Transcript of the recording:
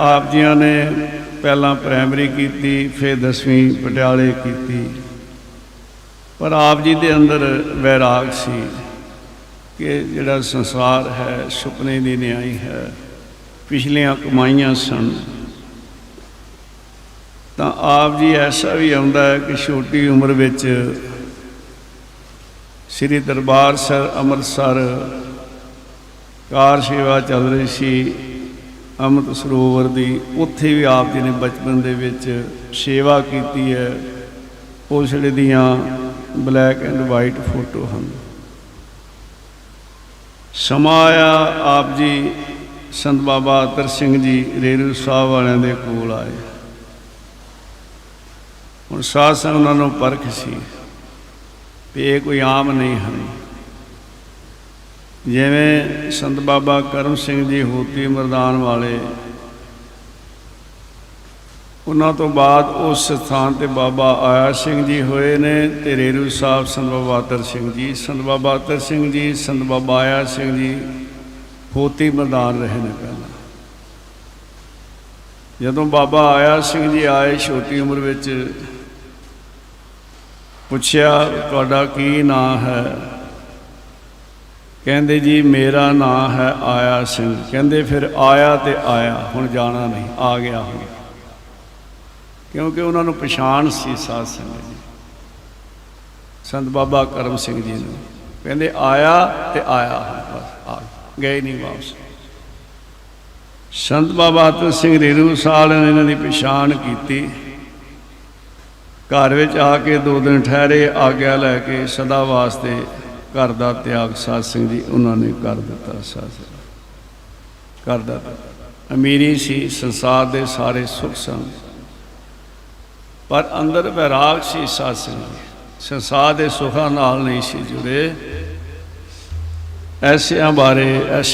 ਆਪ ਜੀਆਂ ਨੇ ਪਹਿਲਾਂ ਪ੍ਰਾਇਮਰੀ ਕੀਤੀ, ਫਿਰ 10ਵੀਂ ਪਟਿਆਲੇ ਕੀਤੀ। ਪਰ ਆਪ ਜੀ ਦੇ ਅੰਦਰ ਵੈਰਾਗ ਸੀ ਕਿ ਜਿਹੜਾ ਸੰਸਾਰ ਹੈ, ਸੁਪਨੇ ਦੀ ਨਿਆਈ ਹੈ, ਪਿਛਲੀਆਂ ਕਮਾਈਆਂ ਸਨ। ਤਾਂ ਆਪ ਜੀ ਐਸਾ ਵੀ ਆਉਂਦਾ ਹੈ ਕਿ ਛੋਟੀ ਉਮਰ ਵਿੱਚ ਸ੍ਰੀ ਦਰਬਾਰ ਸਾਹਿਬ ਅੰਮ੍ਰਿਤਸਰ ਕਾਰ ਸੇਵਾ ਚੱਲ ਰਹੀ ਸੀ। ਅੰਮ੍ਰਿਤ ਸਰੋਵਰ ਦੀ, ਉੱਥੇ ਵੀ ਆਪ ਜੀ ਨੇ ਬਚਪਨ ਦੇ ਵਿੱਚ ਸੇਵਾ ਕੀਤੀ ਹੈ। ਉਸ ਵੇਲੇ ਦੀਆਂ ਬਲੈਕ ਐਂਡ ਵਾਈਟ ਫੋਟੋ ਹਨ। ਸਮਾਂ ਆਇਆ ਆਪ ਜੀ ਸੰਤ ਬਾਬਾ ਅਤਰ ਸਿੰਘ ਜੀ ਰੇਰੂ ਸਾਹਿਬ ਵਾਲਿਆਂ ਦੇ ਕੋਲ ਆਏ। ਹੁਣ ਸਾਧ ਸੰਗਤ ਉਹਨਾਂ ਨੂੰ ਪਰਖ ਸੀ ਵੀ ਇਹ ਕੋਈ ਆਮ ਨਹੀਂ ਹਨ। ਜਿਵੇਂ ਸੰਤ ਬਾਬਾ ਕਰਮ ਸਿੰਘ ਜੀ ਹੋਤੀ ਮਰਦਾਨ ਵਾਲੇ, ਉਹਨਾਂ ਤੋਂ ਬਾਅਦ ਉਸ ਸਥਾਨ ਤੇ ਬਾਬਾ ਆਇਆ ਸਿੰਘ ਜੀ ਹੋਏ ਨੇ ਤੇ ਰੇਰੂ ਸਾਹਿਬ ਸੰਤ ਬਾਬਾ ਅਤਰ ਸਿੰਘ ਜੀ, ਸੰਤ ਬਾਬਾ ਅਤਰ ਸਿੰਘ ਜੀ, ਸੰਤ ਬਾਬਾ ਆਇਆ ਸਿੰਘ ਜੀ ਹੋਤੀ ਮਰਦਾਨ ਰਹੇ ਨੇ ਪਹਿਲਾਂ। ਜਦੋਂ ਬਾਬਾ ਆਇਆ ਸਿੰਘ ਜੀ ਆਏ ਛੋਟੀ ਉਮਰ ਵਿੱਚ, ਪੁੱਛਿਆ ਤੁਹਾਡਾ ਕੀ ਨਾਂ ਹੈ? ਕਹਿੰਦੇ ਜੀ, ਮੇਰਾ ਨਾਂ ਹੈ ਆਇਆ ਸਿੰਘ। ਕਹਿੰਦੇ ਫਿਰ ਆਇਆ ਤੇ ਆਇਆ, ਹੁਣ ਜਾਣਾ ਨਹੀਂ, ਆ ਗਿਆ ਹੁਣ। ਕਿਉਂਕਿ ਉਹਨਾਂ ਨੂੰ ਪਛਾਣ ਸੀ ਸਾਧ ਸੰਗਤ ਜੀ। ਸੰਤ ਬਾਬਾ ਕਰਮ ਸਿੰਘ ਜੀ ਨੂੰ ਕਹਿੰਦੇ, ਆਇਆ ਤੇ ਆਇਆ ਬਸ, ਆ ਗਏ ਨਹੀਂ ਵਾਪਸ। ਸੰਤ ਬਾਬਾ ਆਤਮ ਸਿੰਘ ਰੇਰੂ ਸਾਲ ਨੇ ਇਹਨਾਂ ਦੀ ਪਛਾਣ ਕੀਤੀ। ਘਰ ਵਿੱਚ ਆ ਕੇ ਦੋ ਦਿਨ ਠਹਿਰੇ, ਆਗਿਆ ਲੈ ਕੇ ਸਦਾ ਵਾਸਤੇ ਘਰ ਦਾ ਤਿਆਗ ਸਾਧ ਸਿੰਘ ਜੀ, ਉਹਨਾਂ ਨੇ ਕਰ ਦਿੱਤਾ ਸਾਧ ਸਿੰਘ। ਕਰ ਦਿੱਤਾ ਅਮੀਰੀ ਸੀ, ਸੰਸਾਰ ਦੇ ਸਾਰੇ ਸੁੱਖ ਸਨ। ਪਰ ਅੰਦਰ ਵਿਰਾਗ ਸੀ ਸਾਧ ਸਿੰਘ ਜੀ। ਸੰਸਾਰ ਦੇ ਸੁੱਖਾਂ ਨਾਲ ਨਹੀਂ ਸੀ ਜੁੜੇ। ਐਸਿਆਂ ਬਾਰੇ, ਐਸੇ